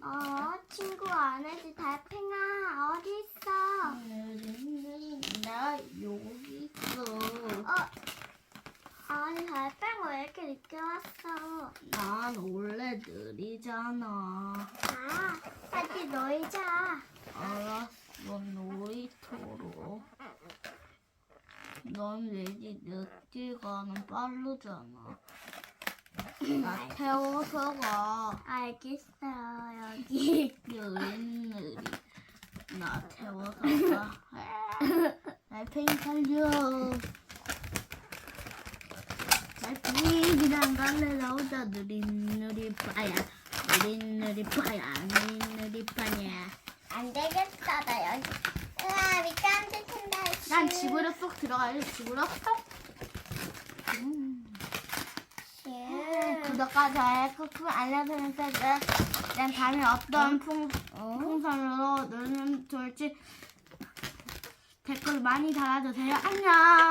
어, 친구 안 해도 달팽아 어디 있어? 나 여기 있어. 어, 아니 달팽아 왜 이렇게 늦게 왔어? 난 원래 느리잖아. 아, 같이 놀자. 알았어, 놀이터로. 넌 왠지 늦기가는 빠르잖아. 나 태워서 가. 알겠어요 여기. 느릿느리. 나 태워서 가. 달팽이 달려. 달팽이 그냥 갈래 나 혼자 느릿느리 빠야. 느릿느리 빠야. 느릿느리 빠냐. 안 되겠어 나 여기. 난 집으로 쏙 들어갈래. 집으로 쏙. 음. 음. 구독과 좋아요 꾹꾹 알람 설정까지 난 다음에 어떤 풍, 풍선으로 놀면 좋을지 댓글 많이 달아주세요. 안녕.